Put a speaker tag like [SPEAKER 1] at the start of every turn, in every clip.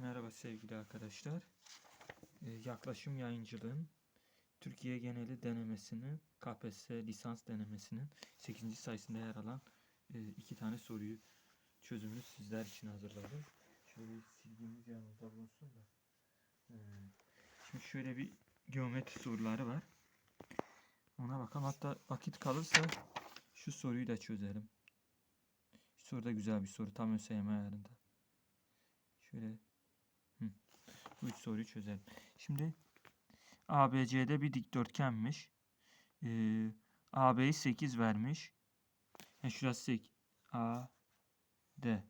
[SPEAKER 1] Merhaba sevgili arkadaşlar. Ee, yaklaşım yayıncılığın Türkiye geneli denemesinin KPSS lisans denemesinin 8. sayısında yer alan e, iki tane soruyu çözümünü sizler için hazırladım. Şöyle silgimiz yanımızda bulunsun da. Ee, şimdi şöyle bir geometri soruları var. Ona bakalım. Hatta vakit kalırsa şu soruyu da çözelim. Şu soru da güzel bir soru. Tam ÖSYM ayarında. Şöyle 3 soruyu çözelim. Şimdi ABC'de bir dikdörtgenmiş. Ee, AB'yi 8 vermiş. Yani şurası 8. A D.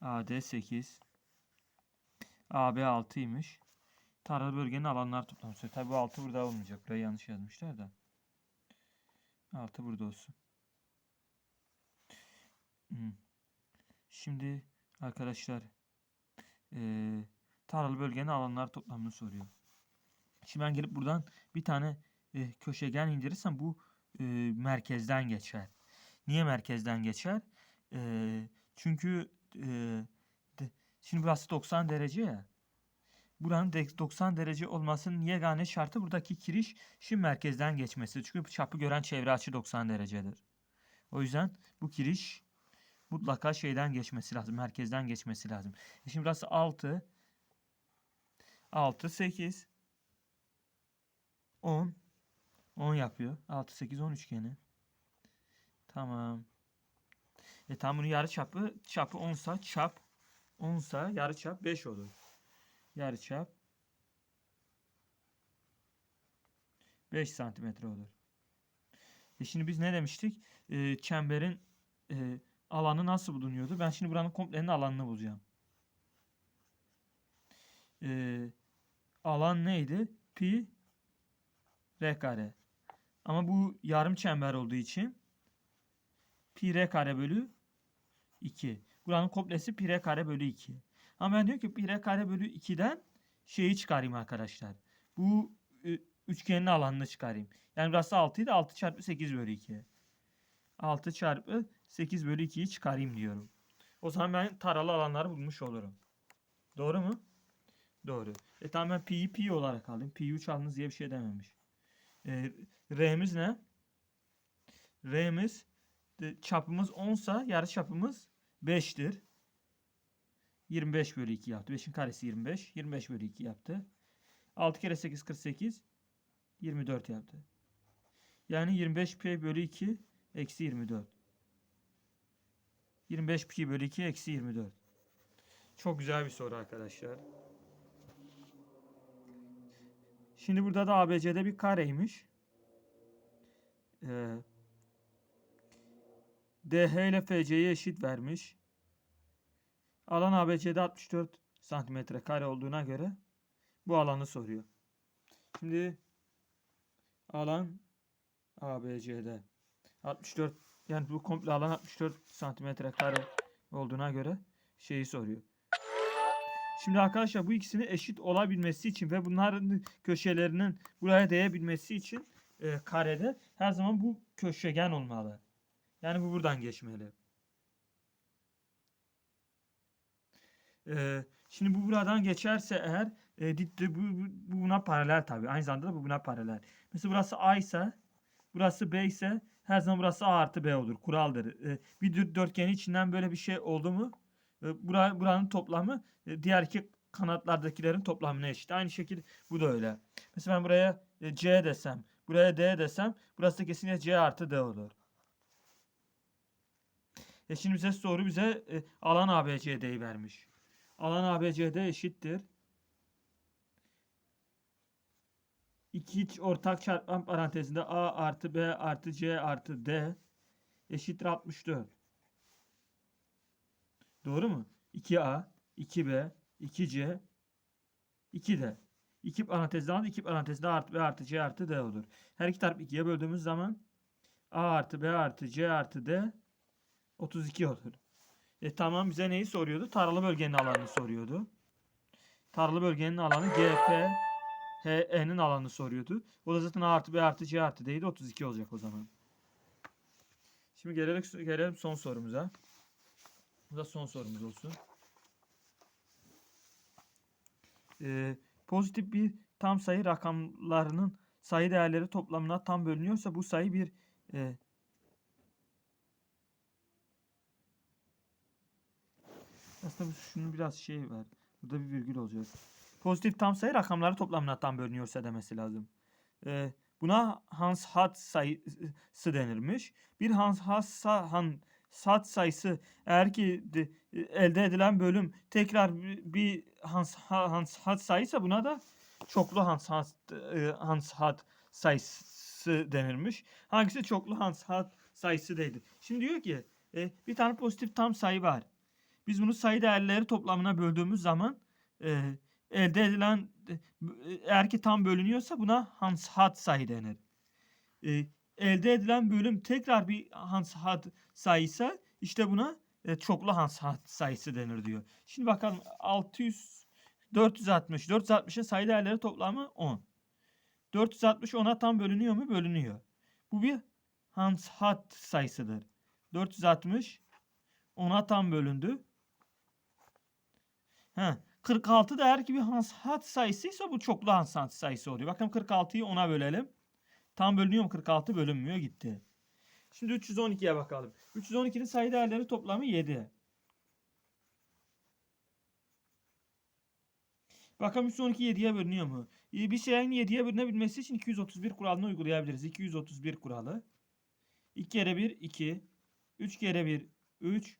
[SPEAKER 1] AD 8. AB 6'ymış. Taralı bölgenin alanlar toplamı. Tabi bu 6 burada olmayacak. Buraya yanlış yazmışlar da. 6 burada olsun. Hmm. Şimdi arkadaşlar ee, taralı bölgenin alanlar toplamını soruyor. Şimdi ben gelip buradan bir tane e, köşegen indirirsem bu e, merkezden geçer. Niye merkezden geçer? E, çünkü e, de, şimdi burası 90 derece ya. Buranın de- 90 derece olmasının yegane şartı buradaki kiriş şimdi merkezden geçmesi. Çünkü çapı gören çevre açı 90 derecedir. O yüzden bu kiriş mutlaka şeyden geçmesi lazım. Merkezden geçmesi lazım. E şimdi burası 6. 6, 8. 10. 10 yapıyor. 6, 8, 10 üçgeni. Tamam. E tam bunun yarı çapı çapı 10 sa çap 10 sa yarı çap 5 olur. Yarı çap 5 santimetre olur. E şimdi biz ne demiştik? E, çemberin e, alanı nasıl bulunuyordu? Ben şimdi buranın komplenin alanını bulacağım. Ee, alan neydi? Pi r kare. Ama bu yarım çember olduğu için pi r kare bölü 2. Buranın komplesi pi r kare bölü 2. Ama ben diyorum ki pi r kare bölü 2'den şeyi çıkarayım arkadaşlar. Bu e, üçgenin alanını çıkarayım. Yani burası 6 idi. 6 çarpı 8 bölü 2. 6 çarpı 8 bölü 2'yi çıkarayım diyorum. O zaman ben taralı alanları bulmuş olurum. Doğru mu? Doğru. E tamam ben pi'yi pi olarak alayım. Pi'yi 3 aldınız diye bir şey dememiş. E, R'miz ne? R'miz çapımız 10 sa yarı çapımız 5'tir. 25 bölü 2 yaptı. 5'in karesi 25. 25 bölü 2 yaptı. 6 kere 8 48. 24 yaptı. Yani 25 pi bölü 2 eksi 24. 25 pi bölü 2 eksi 24. Çok güzel bir soru arkadaşlar. Şimdi burada da ABC'de bir kareymiş. Ee, DH ile FC'ye eşit vermiş. Alan ABC'de 64 santimetre kare olduğuna göre bu alanı soruyor. Şimdi alan ABC'de 64 yani bu komple alan 64 santimetre kare olduğuna göre şeyi soruyor. Şimdi arkadaşlar bu ikisinin eşit olabilmesi için ve bunların köşelerinin buraya değebilmesi için e, karede her zaman bu köşegen olmalı. Yani bu buradan geçmeli. E, şimdi bu buradan geçerse eğer e, bu, bu, bu buna paralel tabii. Aynı zamanda da bu buna paralel. Mesela burası A ise burası B ise her zaman burası A artı B olur. Kuraldır. E, bir dö- dörtgenin içinden böyle bir şey oldu mu buranın toplamı e, diğer iki kanatlardakilerin toplamına eşit. Aynı şekilde bu da öyle. Mesela ben buraya e, C desem, buraya D desem burası da kesinlikle C artı D olur. E şimdi bize soru bize e, alan ABCD'yi vermiş. Alan ABCD eşittir. İki iç ortak çarpma parantezinde A artı B artı C artı D eşittir 64. Doğru mu? 2A, 2B, 2C, 2D. 2 parantezden al, 2 parantezde artı B artı C artı D olur. Her iki tarafı 2'ye böldüğümüz zaman A artı B artı C artı D 32 olur. E tamam bize neyi soruyordu? Taralı bölgenin alanını soruyordu. Taralı bölgenin alanı GP HE'nin alanını soruyordu. O da zaten A artı B artı C artı D'ydi. 32 olacak o zaman. Şimdi gelelim, gelelim son sorumuza. Bu da son sorumuz olsun. e, pozitif bir tam sayı rakamlarının sayı değerleri toplamına tam bölünüyorsa bu sayı bir e, aslında şunun biraz şey var. Burada bir virgül olacak. Pozitif tam sayı rakamları toplamına tam bölünüyorsa demesi lazım. E, buna Hans Hat sayısı denirmiş. Bir Hans Hat Han Sat sayısı eğer ki de- elde edilen bölüm tekrar bir- Hans Hans Hat sayıysa buna da çoklu Hans Hat e, Hans Hat sayısı denirmiş. Hangisi çoklu Hans Hat sayısı değildir. Şimdi diyor ki e, bir tane pozitif tam sayı var. Biz bunu sayı değerleri toplamına böldüğümüz zaman e, elde edilen e, eğer ki tam bölünüyorsa buna Hans Hat sayı denir. E, elde edilen bölüm tekrar bir Hans Hat sayıysa işte buna e, çoklu Hans Hat sayısı denir diyor. Şimdi bakalım 600 460 460'ın sayı değerleri toplamı 10. 460 10'a tam bölünüyor mu? Bölünüyor. Bu bir Hans Hat sayısıdır. 460 10'a tam bölündü. He, 46 da eğer ki bir Hans Hat sayısıysa bu çoklu Hans Hat sayısı oluyor. Bakın 46'yı 10'a bölelim. Tam bölünüyor mu? 46 bölünmüyor gitti. Şimdi 312'ye bakalım. 312'nin sayı değerleri toplamı 7. Bakalım 312 7'ye bölünüyor mu? Ee, Bir şeyin 7'ye bölünebilmesi için 231 kuralını uygulayabiliriz. 231 kuralı. 2 kere 1 2. 3 kere 1 3.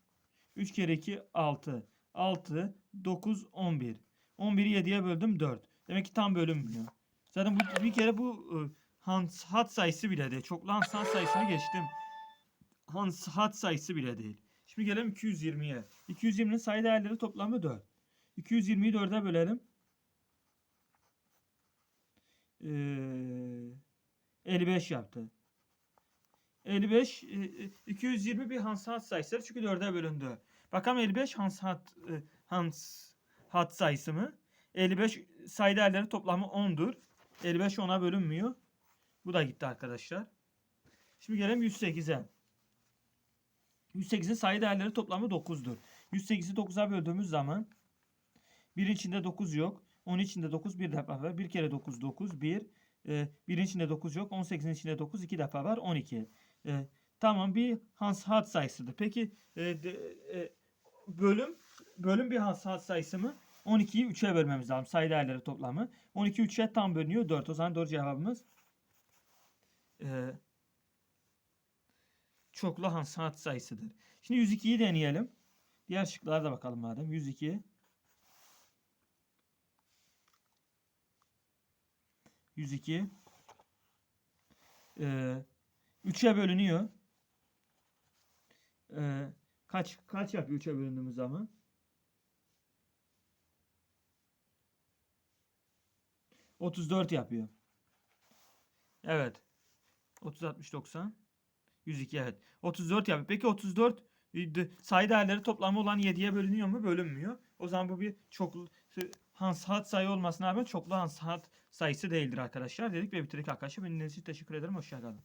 [SPEAKER 1] 3 kere 2 6. 6 9 11. 11'i 7'ye böldüm 4. Demek ki tam bölünmüyor. Zaten bu, bir kere bu e, Hans hat sayısı bile değil. Çoklu Hans hat sayısını geçtim. Hans hat sayısı bile değil. Şimdi gelelim 220'ye. 220'nin sayı değerleri toplamı 4. 220'yi 4'e bölelim. Ee, 55 yaptı. 55 e, e, 220 bir Hans hat sayısı çünkü 4'e bölündü. Bakalım 55 Hans hat e, Hans hat sayısı mı? 55 sayı değerleri toplamı 10'dur. 55 10'a bölünmüyor. Bu da gitti arkadaşlar. Şimdi gelelim 108'e. 108'in sayı değerleri toplamı 9'dur. 108'i 9'a böldüğümüz zaman 1'in içinde 9 yok. 10'un içinde 9 bir defa var. 1 kere 9 9 1. E, 1'in içinde 9 yok. 18'in içinde 9 2 defa var. 12. E, tamam bir Hans hat sayısıdır. Peki e, de- e, bölüm bölüm bir Hans hat sayısı mı? 12'yi 3'e bölmemiz lazım. Sayı değerleri toplamı. 12 3'e tam bölünüyor. 4. O zaman doğru cevabımız e, çoklu Hans hat sayısıdır. Şimdi 102'yi deneyelim. Diğer şıklara da bakalım madem. 102 102 e, 3'e bölünüyor. E, kaç kaç yapıyor 3'e bölündüğümüz zaman? Otuz dört yapıyor. Evet. 30 60 90 102 evet. 34 yapıyor. Peki 34 e, sayı değerleri toplamı olan 7'ye bölünüyor mu? Bölünmüyor. O zaman bu bir çoklu Hans hat sayı olmasına rağmen çoklu Hans hat sayısı değildir arkadaşlar dedik ve bitirdik arkadaşlar. İçin teşekkür ederim. Hoşçakalın.